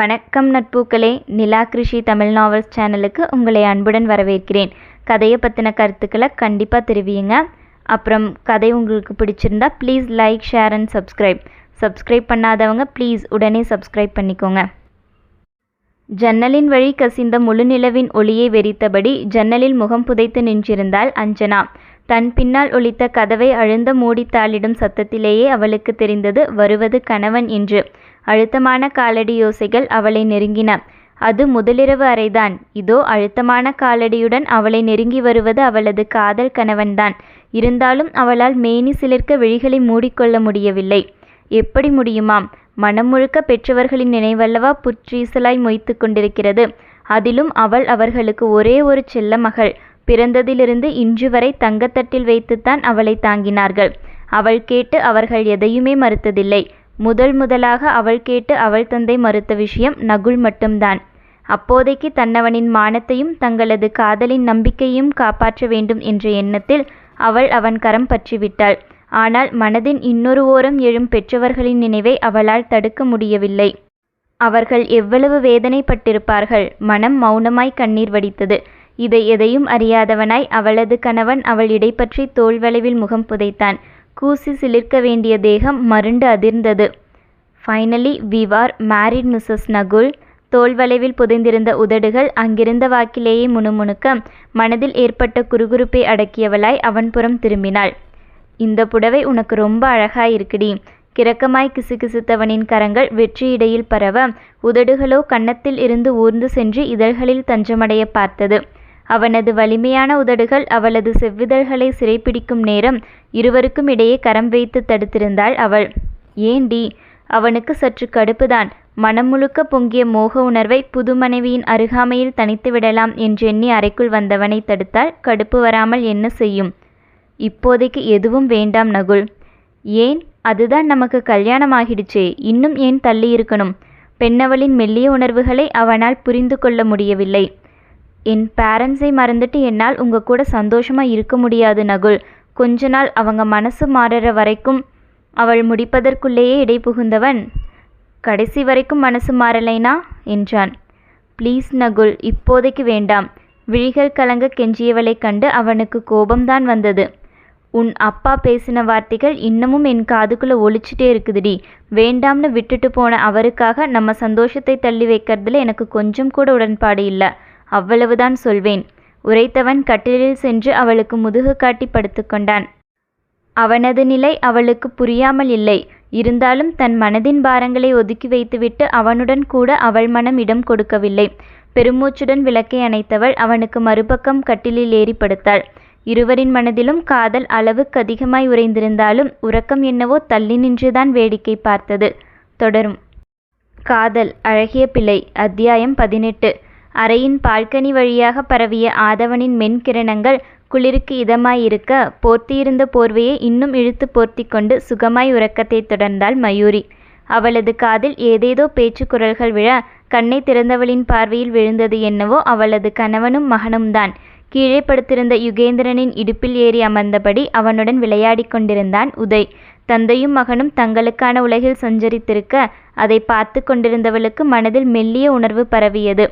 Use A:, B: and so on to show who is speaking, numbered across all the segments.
A: வணக்கம் நட்பூக்களே. நிலா கிருஷி தமிழ் நாவல்ஸ் சேனலுக்கு உங்களை அன்புடன் வரவேற்கிறேன். கதையை பற்றின கருத்துக்களை கண்டிப்பாக தெரிவியுங்க. அப்புறம் கதை உங்களுக்கு பிடிச்சிருந்தா please like share and subscribe subscribe பண்ணாதவங்க ப்ளீஸ் உடனே சப்ஸ்கிரைப் பண்ணிக்கோங்க. ஜன்னலின் வழி கசிந்த முழுநிலவின் ஒளியை வெறித்தபடி ஜன்னலில் முகம் புதைத்து நின்றிருந்தாள் அஞ்சனா. தன் பின்னால் ஒலித்த கதவை அழுந்த மூடித்தாளிடும் சத்தத்திலேயே அவளுக்கு தெரிந்தது வருவது கணவன் என்று. அழுத்தமான காலடி யோசைகள் அவளை நெருங்கின. அது முதலிரவு அறைதான். இதோ அழுத்தமான காலடியுடன் அவளை நெருங்கி வருவது அவளது காதல் கணவன்தான். இருந்தாலும் அவளால் மேனி சிலிர்க்க விழிகளை மூடிக்கொள்ள முடியவில்லை. எப்படி முடியுமாம்? மனம் முழுக்க பெற்றவர்களின் நினைவல்லவா புற்றீசலாய் மொய்த்து கொண்டிருக்கிறது. அதிலும் அவள் அவர்களுக்கு ஒரே ஒரு செல்ல மகள். பிறந்ததிலிருந்து இன்று வரை தங்கத்தட்டில் வைத்துத்தான் அவளை தாங்கினார்கள். அவள் கேட்டு அவர்கள் எதையுமே மறுத்ததில்லை. முதல் முதலாக அவள் கேட்டு அவள் தந்தை மறுத்த விஷயம் நகுல் மட்டும்தான். அப்போதைக்கு தன்னவனின் மானத்தையும் தங்களது காதலின் நம்பிக்கையும் காப்பாற்ற வேண்டும் என்ற எண்ணத்தில் அவள் அவன் கரம் பற்றிவிட்டாள். ஆனால் மனதின் இன்னொரு ஓரம் எழும் பெற்றவர்களின் நினைவை அவளால் தடுக்க முடியவில்லை. அவர்கள் எவ்வளவு வேதனைப்பட்டிருப்பார்கள். மனம் மௌனமாய் கண்ணீர் வடித்தது. இதை எதையும் அறியாதவனாய் அவளது கணவன் அவள் இடைப்பற்றி தோல்வளைவில் முகம் புதைத்தான். கூசி சிலிர்க்க வேண்டிய தேகம் மருண்டு அதிர்ந்தது. Finally we are married Mrs Nakul தோல்வளைவில் புதைந்திருந்த உதடுகள் அங்கிருந்த வாக்கிலேயே முணுமுணுக்க மனதில் ஏற்பட்ட குறுகுறுப்பை அடக்கியவளாய் அவன் புறம் திரும்பினாள். இந்த புடவை உனக்கு ரொம்ப அழகா இருக்குடி கிறக்கமாய் கிசுகிசுத்தவனின் கரங்கள் வெற்றி இடையில் பரவ உதடுகளோ கன்னத்தில் இருந்து ஊர்ந்து சென்று இதழ்களில் தஞ்சமடைய பார்த்தது. அவனது வலிமையான உதடுகள் அவளது செவ்விதழ்களை சிறைப்பிடிக்கும் நேரம் இருவருக்கும் இடையே கரம் வைத்து தடுத்திருந்தாள் அவள். ஏண்டி அவனுக்கு சற்று கடுப்புதான். மனம் முழுக்க பொங்கிய மோக உணர்வை புது மனைவியின் அருகாமையில் தனித்து விடலாம் என்றெண்ணி அறைக்குள் வந்தவனை தடுத்தால் கடுப்பு வராமல் என்ன செய்யும்? இப்போதைக்கு எதுவும் வேண்டாம் நகுல். ஏன்? அதுதான் நமக்கு கல்யாணம் ஆகிடுச்சே இன்னும் ஏன் தள்ளி இருக்கணும் பெண்ணவளின் மெல்லிய உணர்வுகளை அவனால் புரிந்து கொள்ள முடியவில்லை. என் பேரண்ட்ஸை மறந்துட்டு என்னால் உங்க கூட சந்தோஷமாக இருக்க முடியாது நகுல். கொஞ்ச நாள் அவங்க மனசு மாறுற வரைக்கும் அவள் முடிப்பதற்குள்ளேயே இடை புகுந்தவன். கடைசி வரைக்கும் மனசு மாறலைனா? என்றான். ப்ளீஸ் நகுல் இப்போதைக்கு வேண்டாம். விழிகள் கலங்க கெஞ்சியவளைக் கண்டு அவனுக்கு கோபம்தான் வந்தது. உன் அப்பா பேசின வார்த்தைகள் இன்னமும் என் காதுக்குள்ளே ஒழிச்சிட்டே இருக்குதுடி. வேண்டாம்னு விட்டுட்டு போன அவருக்காக நம்ம சந்தோஷத்தை தள்ளி வைக்கிறதுல எனக்கு கொஞ்சம் கூட உடன்பாடு இல்லை. அவ்வளவுதான் சொல்வேன். உரைத்தவன் கட்டிலில் சென்று அவளுக்கு முதுகு காட்டி படுத்துக்கொண்டான் அவனது நிலை அவளுக்கு புரியாமல் இல்லை. இருந்தாலும் தன் மனதின் பாரங்களை ஒதுக்கி வைத்துவிட்டு அவனுடன் கூட அவள் மனம் இடம் கொடுக்கவில்லை. பெருமூச்சுடன் விளக்கை அணைத்தவள் அவனுக்கு மறுபக்கம் கட்டிலில் ஏறி படுத்தாள். இருவரின் மனதிலும் காதல் அளவுக்கு அதிகமாய் உறைந்திருந்தாலும் உறக்கம் என்னவோ தள்ளி நின்றுதான் வேடிக்கை பார்த்தது. தொடரும். காதல் அழகிய பிள்ளை அத்தியாயம் பதினெட்டு. அறையின் பால்கனி வழியாக பரவிய ஆதவனின் மென்கிரணங்கள் குளிருக்கு இதமாயிருக்க போர்த்தியிருந்த போர்வையை இன்னும் இழுத்து போர்த்தி கொண்டு சுகமாய் உறக்கத்தை தொடர்ந்தாள் மயூரி. அவளது காதில் ஏதேதோ பேச்சு குரல்கள் விழ கண்ணை திறந்தவளின் பார்வையில் விழுந்தது என்னவோ அவளது கணவனும் மகனும்தான். கீழே படுத்திருந்த யுகேந்திரனின் இடுப்பில் ஏறி அமர்ந்தபடி அவனுடன் விளையாடிக் கொண்டிருந்தான் உதய். தந்தையும் மகனும் தங்களுக்கான உலகில் சஞ்சரித்திருக்க அதை பார்த்து கொண்டிருந்தவளுக்கு மனதில் மெல்லிய உணர்வு பரவியது.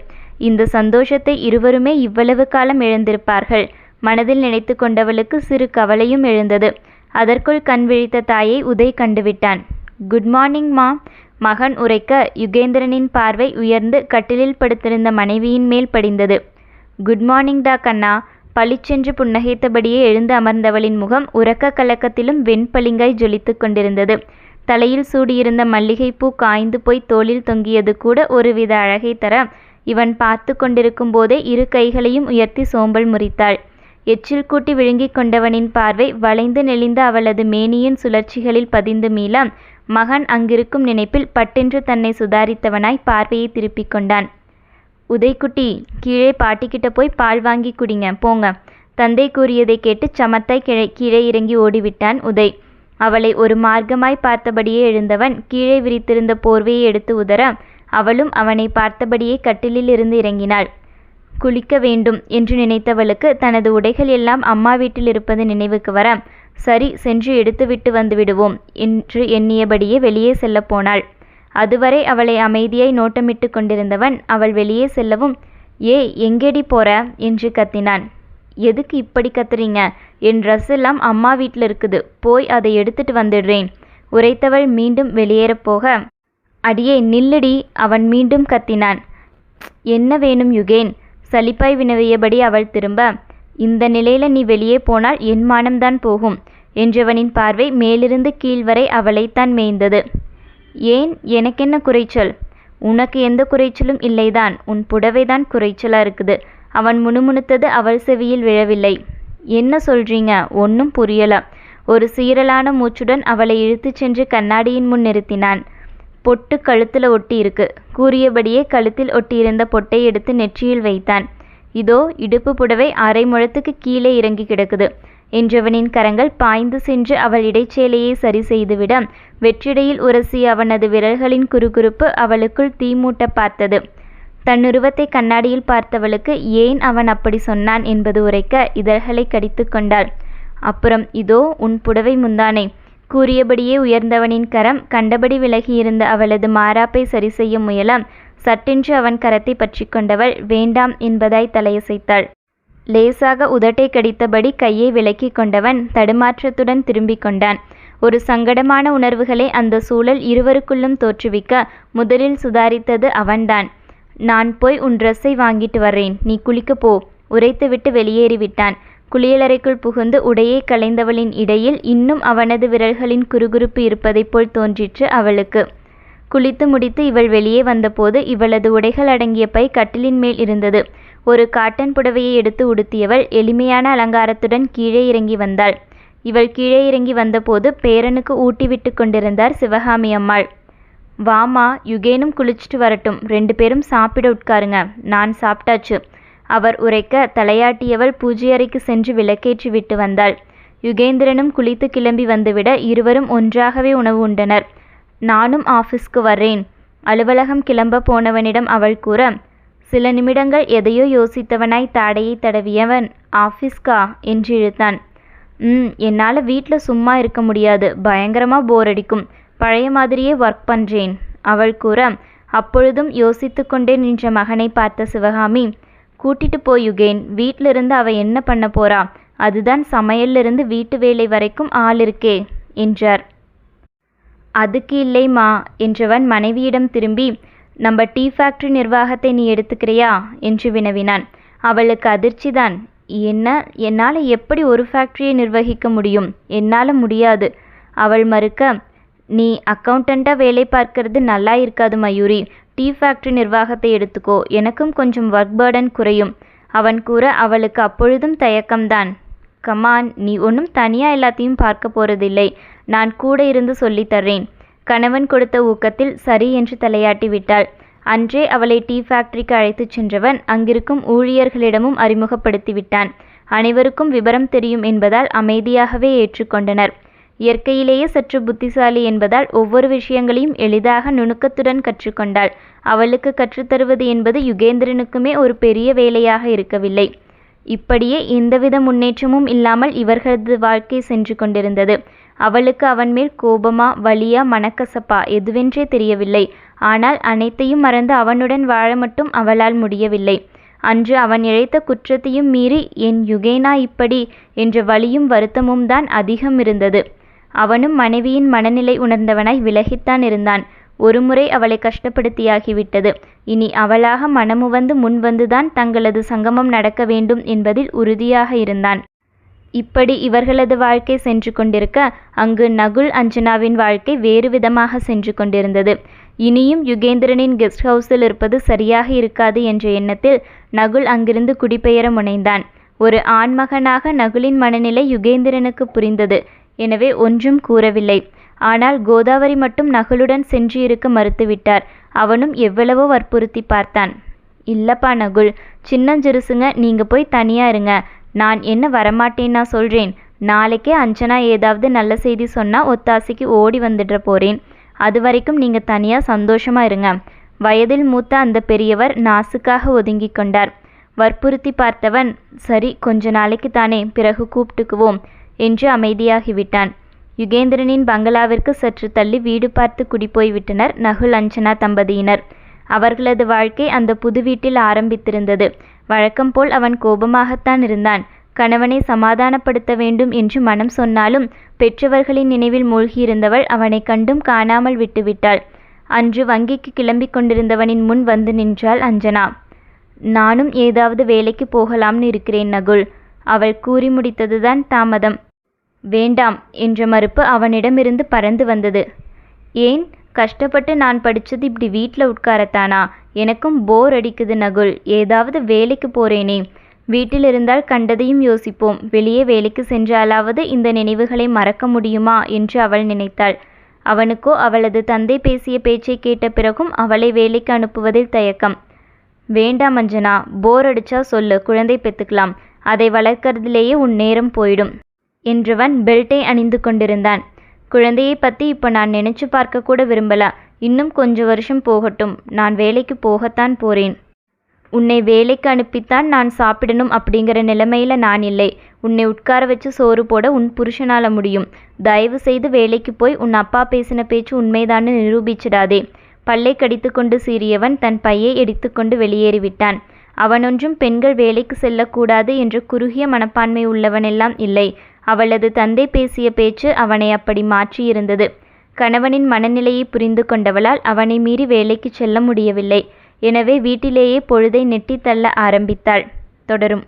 A: இந்த சந்தோஷத்தை இருவருமே இவ்வளவு காலம் இழந்திருப்பார்கள். மனதில் நினைத்து கொண்டவளுக்கு சிறு கவலையும் எழுந்தது. அதற்குள் கண் விழித்த தாயை உதய் கண்டுவிட்டான். குட் மார்னிங் மா மகன் உரைக்க யுகேந்திரனின் பார்வை உயர்ந்து கட்டிலில் படுத்திருந்த மனைவியின் மேல் படிந்தது. குட் மார்னிங் டா கண்ணா. பளிச்சென்று புன்னகைத்தபடியே எழுந்து அமர்ந்தவளின் முகம் உறக்க கலக்கத்திலும் வெண்பளிங்காய் ஜொலித்து கொண்டிருந்தது. தலையில் சூடியிருந்த மல்லிகைப்பூ காய்ந்து போய் தோளில் தொங்கியது கூட ஒருவித அழகை தர இவன் பார்த்து கொண்டிருக்கும் போதே இரு கைகளையும் உயர்த்தி சோம்பல் முறித்தாள். எச்சில் கூட்டி விழுங்கிக் கொண்டவனின் பார்வை வளைந்து நெளிந்த அவளது மேனியின் சுழற்சிகளில் பதிந்து மீள மகன் அங்கிருக்கும் நினைப்பில் பட்டென்று தன்னை சுதாரித்தவனாய் பார்வையை திருப்பிக் கொண்டான். உதய்குட்டி கீழே பாட்டிக்கிட்ட போய் பால் வாங்கி குடிங்க போங்க தந்தை கூறியதை கேட்டு சமத்தாய் கிழ கீழே இறங்கி ஓடிவிட்டான் உதய். அவளை ஒரு மார்க்கமாய் பார்த்தபடியே எழுந்தவன் கீழே விரித்திருந்த போர்வையை எடுத்து உதர அவளும் அவனை பார்த்தபடியே கட்டிலில் இருந்து இறங்கினாள். குளிக்க வேண்டும் என்று நினைத்தவளுக்கு தனது உடைகள் எல்லாம் அம்மா வீட்டில் இருப்பது நினைவுக்கு வர சரி சென்று எடுத்துவிட்டு வந்து விடுவோம் என்று எண்ணியபடியே வெளியே செல்லப் போனாள். அதுவரை அவளை அமைதியாய் நோட்டமிட்டு கொண்டிருந்தவன் அவள் வெளியே செல்லவும் ஏய் எங்கேடி போற? என்று கத்தினான். எதுக்கு இப்படி கத்துறீங்க? என் ட்ரெஸ் எல்லாம் அம்மா வீட்டில் இருக்குது. போய் அதை எடுத்துட்டு வந்துடுறேன். உரைத்தவள் மீண்டும் வெளியேறப் போக அடியே நில்லுடி. அவன் மீண்டும் கத்தினான். என்ன வேணும் யுகேன்? சலிப்பாய் வினவியபடி அவள் திரும்ப இந்த நிலையில நீ வெளியே போனால் என் மானம்தான் போகும் என்றவனின் பார்வை மேலிருந்து கீழ் வரை அவளைத்தான் மேய்ந்தது. ஏன்? எனக்கென்ன குறைச்சல்? உனக்கு எந்த குறைச்சலும் இல்லைதான். உன் புடவைதான் குறைச்சலா இருக்குது அவன் முணுமுணுத்தது அவள் செவியில் விழவில்லை. என்ன சொல்றீங்க? ஒன்றும் புரியல ஒரு சீரலான மூச்சுடன் அவளை இழுத்துச் சென்று கண்ணாடியின் முன் நிறுத்தினான். பொட்டு கழுத்துல ஒட்டியிருக்கு கூறியபடியே கழுத்தில் ஒட்டியிருந்த பொட்டை எடுத்து நெற்றியில் வைத்தான். இதோ இடுப்பு புடவை அரை முழத்துக்கு கீழே இறங்கி கிடக்குது. என்றவனின் கரங்கள் பாய்ந்து சென்று அவள் இடைச்சேலையை சரி செய்துவிட வெற்றிடையில் உரசிய அவனது விரல்களின் குறுகுறுப்பு அவளுக்குள் தீமூட்ட பார்த்தது. தன்னுருவத்தை கண்ணாடியில் பார்த்தவளுக்கு ஏன் அவன் அப்படி சொன்னான் என்பது உரைக்க இதழ்களை கடித்து கொண்டாள். அப்புறம் இதோ உன் புடவை முந்தானை. கூறியபடியே உயர்ந்தவனின் கரம் கண்டபடி விலகியிருந்த அவளது மாறாப்பை சரி செய்ய முயல சட்டென்று அவன் கரத்தை பற்றி கொண்டவள் வேண்டாம் என்பதாய் தலையசைத்தாள். லேசாக உதட்டை கடித்தபடி கையை விலக்கி கொண்டவன் தடுமாற்றத்துடன் திரும்பிக் கொண்டான். ஒரு சங்கடமான உணர்வுகளை அந்த சூழல் இருவருக்குள்ளும் தோற்றுவிக்க முதலில் சுதாரித்தது அவன்தான். நான் போய் உன் ட்ரெஸ்ஸை வாங்கிட்டு வர்றேன். நீ குளிக்க போ. உரைத்துவிட்டு வெளியேறிவிட்டான். குளியலறைக்குள் புகுந்து உடையை களைந்தவளின் இடையில் இன்னும் அவனது விரல்களின் குறுகுறுப்பு இருப்பதைப் போல் தோன்றிற்று அவளுக்கு. குளித்து முடித்து இவள் வெளியே வந்தபோது இவளது உடைகள் அடங்கிய பை கட்டிலின் மேல் இருந்தது. ஒரு காட்டன் புடவையை எடுத்து உடுத்தியவள் எளிமையான அலங்காரத்துடன் கீழே இறங்கி வந்தாள். இவள் கீழே இறங்கி வந்தபோது பேரனுக்கு ஊட்டி விட்டுக் கொண்டிருந்தார் சிவகாமி அம்மாள். வாமா யுகேனும் குளிச்சுட்டு வரட்டும். ரெண்டு பேரும் சாப்பிட உட்காருங்க. நான் சாப்பிட்டாச்சு. அவர் உரைக்க தலையாட்டியவள் பூஜை அறைக்கு சென்று விளக்கேற்றி விட்டு வந்தாள். யுகேந்திரனும் குளித்து கிளம்பி வந்துவிட இருவரும் ஒன்றாகவே உணவு உண்டனர். நானும் ஆஃபீஸ்க்கு வர்றேன் அலுவலகம் கிளம்ப போனவனிடம் அவள் கூற சில நிமிடங்கள் எதையோ யோசித்தவனாய் தாடையை தடவியவன் ஆஃபீஸ்கா என்று இழுத்தான். ம் என்னால் வீட்டில் சும்மா இருக்க முடியாது. பயங்கரமாக போர் அடிக்கும். பழைய மாதிரியே ஒர்க் பண்ணுறேன் அவள் கூற அப்பொழுதும் யோசித்து கொண்டே நின்ற மகனை பார்த்த சிவகாமி கூட்டிட்டு போய் யுகேன். வீட்டிலிருந்து அவ என்ன பண்ண போறா? அதுதான் சமையல்லிருந்து வீட்டு வேலை வரைக்கும் ஆள் இருக்கே என்றார். அதுக்கு இல்லைம்மா என்றவன் மனைவியிடம் திரும்பி நம்ம டீ ஃபேக்டரி நிர்வாகத்தை நீ எடுத்துக்கிறியா? என்று வினவினான். அவளுக்கு அதிர்ச்சிதான். என்ன என்னால் எப்படி ஒரு ஃபேக்டரியை நிர்வகிக்க முடியும்? என்னால் முடியாது. அவள் மறுக்க நீ அக்கௌண்டண்ட்டாக வேலை பார்க்கறது நல்லா இருக்காது மயூரி. டீ ஃபேக்டரி நிர்வாகத்தை எடுத்துக்கோ. எனக்கும் கொஞ்சம் ஒர்க் பேர்டன் குறையும். அவன் கூற அவளுக்கு அப்பொழுதும் தயக்கம்தான். கமான் நீ ஒன்றும் தனியாக எல்லாத்தையும் பார்க்க போறதில்லை. நான் கூட இருந்து சொல்லித் தர்றேன். கணவன் கொடுத்த ஊக்கத்தில் சரி என்று தலையாட்டி விட்டாள். அன்றே அவளை டீ ஃபேக்டரிக்கு அழைத்துச் சென்றவன் அங்கிருக்கும் ஊழியர்களிடமும் அறிமுகப்படுத்தி விட்டான். அனைவருக்கும் விபரம் தெரியும் என்பதால் அமைதியாகவே ஏற்றுக்கொண்டனர் இயற்கையிலேயே சற்று புத்திசாலி என்பதால் ஒவ்வொரு விஷயங்களையும் எளிதாக நுணுக்கத்துடன் கற்றுக்கொண்டாள். அவளுக்கு கற்றுத்தருவது என்பது யுகேந்திரனுக்குமே ஒரு பெரிய வேலையாக இருக்கவில்லை. இப்படியே எந்தவித முன்னேற்றமும் இல்லாமல் இவர்களது வாழ்க்கை சென்று கொண்டிருந்தது. அவளுக்கு அவன் மேல் கோபமா வலியா மனக்கசப்பா எதுவென்றே தெரியவில்லை. ஆனால் அனைத்தையும் மறந்து அவனுடன் வாழ மட்டும் அவளால் முடியவில்லை. அன்று அவன் இழைத்த குற்றத்தையும் மீறி என் யுகேனா இப்படி? என்ற வலியும் வருத்தமும் தான் அதிகம் இருந்தது. அவனும் மனைவியின் மனநிலை உணர்ந்தவனாய் விலகித்தான் இருந்தான். ஒருமுறை அவளை கஷ்டப்படுத்தியாகிவிட்டது. இனி அவளாக மனமுவந்து முன்வந்துதான் தங்களது சங்கமம் நடக்க வேண்டும் என்பதில் உறுதியாக இருந்தான். இப்படி இவர்களது வாழ்க்கை சென்று கொண்டிருக்க அங்கு நகுல் அஞ்சனாவின் வாழ்க்கை வேறு விதமாக சென்று கொண்டிருந்தது. இனியும் யுகேந்திரனின் கெஸ்ட் ஹவுஸில் இருப்பது சரியாக இருக்காது என்ற எண்ணத்தில் நகுல் அங்கிருந்து குடிபெயர முனைந்தான். ஒரு ஆண்மகனாக நகுலின் மனநிலை யுகேந்திரனுக்கு புரிந்தது. எனவே ஒன்றும் கூறவில்லை. ஆனால் கோதாவரி மட்டும் நகுலுடன் சென்று இருக்க மறுத்துவிட்டார். அவனும் எவ்வளவோ வற்புறுத்தி பார்த்தான். இல்லப்பா நகுல் சின்னஞ்சிறுசுங்க நீங்க போய் தனியா இருங்க. நான் என்ன வரமாட்டேன்னா சொல்றேன். நாளைக்கே அஞ்சனா ஏதாவது நல்ல செய்தி சொன்னா ஒத்தாசைக்கு ஓடி வந்துடுற போறேன். அது வரைக்கும் நீங்க தனியா சந்தோஷமா இருங்க. வயதில் மூத்த அந்த பெரியவர் நாசுக்காக ஒதுங்கி கொண்டார். வற்புறுத்தி பார்த்தவன் சரி கொஞ்ச நாளைக்கு தானே பிறகு கூப்பிட்டுக்குவோம். என்று அமைதியாகிவிட்டான். யுகேந்திரனின் பங்களாவிற்கு சற்று தள்ளி வீடு பார்த்து குடிபோய் விட்டனர் நகுல் அஞ்சனா தம்பதியினர். அவர்களது வாழ்க்கை அந்த புது வீட்டில் ஆரம்பித்திருந்தது. வழக்கம் போல் அவன் கோபமாகத்தான் இருந்தான். கணவனை சமாதானப்படுத்த வேண்டும் என்று மனம் சொன்னாலும் பெற்றவர்களின் நினைவில் மூழ்கியிருந்தவள் அவனை கண்டும் காணாமல் விட்டுவிட்டாள். அன்று வங்கிக்கு கிளம்பிக் கொண்டிருந்தவனின் முன் வந்து நின்றாள் அஞ்சனா. நானும் ஏதாவது வேலைக்கு போகலாம்னு இருக்கிறேன் நகுல் அவள் கூறி முடித்ததுதான் தாமதம். வேண்டாம் என்ற மறுப்பு அவனிடமிருந்து பறந்து வந்தது. ஏன்? கஷ்டப்பட்டு நான் படித்தது இப்படி வீட்டில் உட்காரத்தானா? எனக்கும் போர் அடிக்குது நகுல். ஏதாவது வேலைக்கு போறேனே. வீட்டில் இருந்தால் கண்டதையும் யோசிப்போம். வெளியே வேலைக்கு சென்றாலாவது இந்த நினைவுகளை மறக்க முடியுமா? என்று அவள் நினைத்தாள். அவனுக்கோ அவளது தந்தை பேசிய பேச்சை கேட்ட பிறகும் அவளை வேலைக்கு அனுப்புவதில் தயக்கம். வேண்டாம் அஞ்சனா போர் அடிச்சா சொல்லு. குழந்தை பெற்றுக்கலாம் அதை வளர்க்கறதிலேயே உன் நேரம் போயிடும். என்றவன் பெல்ட்டை அணிந்து கொண்டிருந்தான். குழந்தையை பற்றி இப்போ நான் நினைச்சு பார்க்க கூட விரும்பல. இன்னும் கொஞ்ச வருஷம் போகட்டும். நான் வேலைக்கு போகத்தான் போறேன். உன்னை வேலைக்கு அனுப்பித்தான் நான் சாப்பிடணும் அப்படிங்கிற நிலைமையில நான் இல்லை. உன்னை உட்கார வச்சு சோறு போட உன் புருஷனால முடியும். தயவு செய்து வேலைக்கு போய் உன் அப்பா பேசின பேச்சு உண்மைதான்னு நிரூபிச்சிடாதே. பல்லை கடித்துக்கொண்டு சீறியவன் தன் பையை எடுத்துக்கொண்டு வெளியேறிவிட்டான். அவனொன்றும் பெண்கள் வேலைக்கு செல்லக்கூடாது என்ற குறுகிய மனப்பான்மை உள்ளவனெல்லாம் இல்லை. அவளது தந்தை பேசிய பேச்சு அவனை அப்படி மாற்றியிருந்தது. கணவனின் மனநிலையை புரிந்து கொண்டவளால் அவனை மீறி வேலைக்கு செல்ல முடியவில்லை. எனவே வீட்டிலேயே பொழுதை நெட்டித்தள்ள ஆரம்பித்தாள். தொடரும்.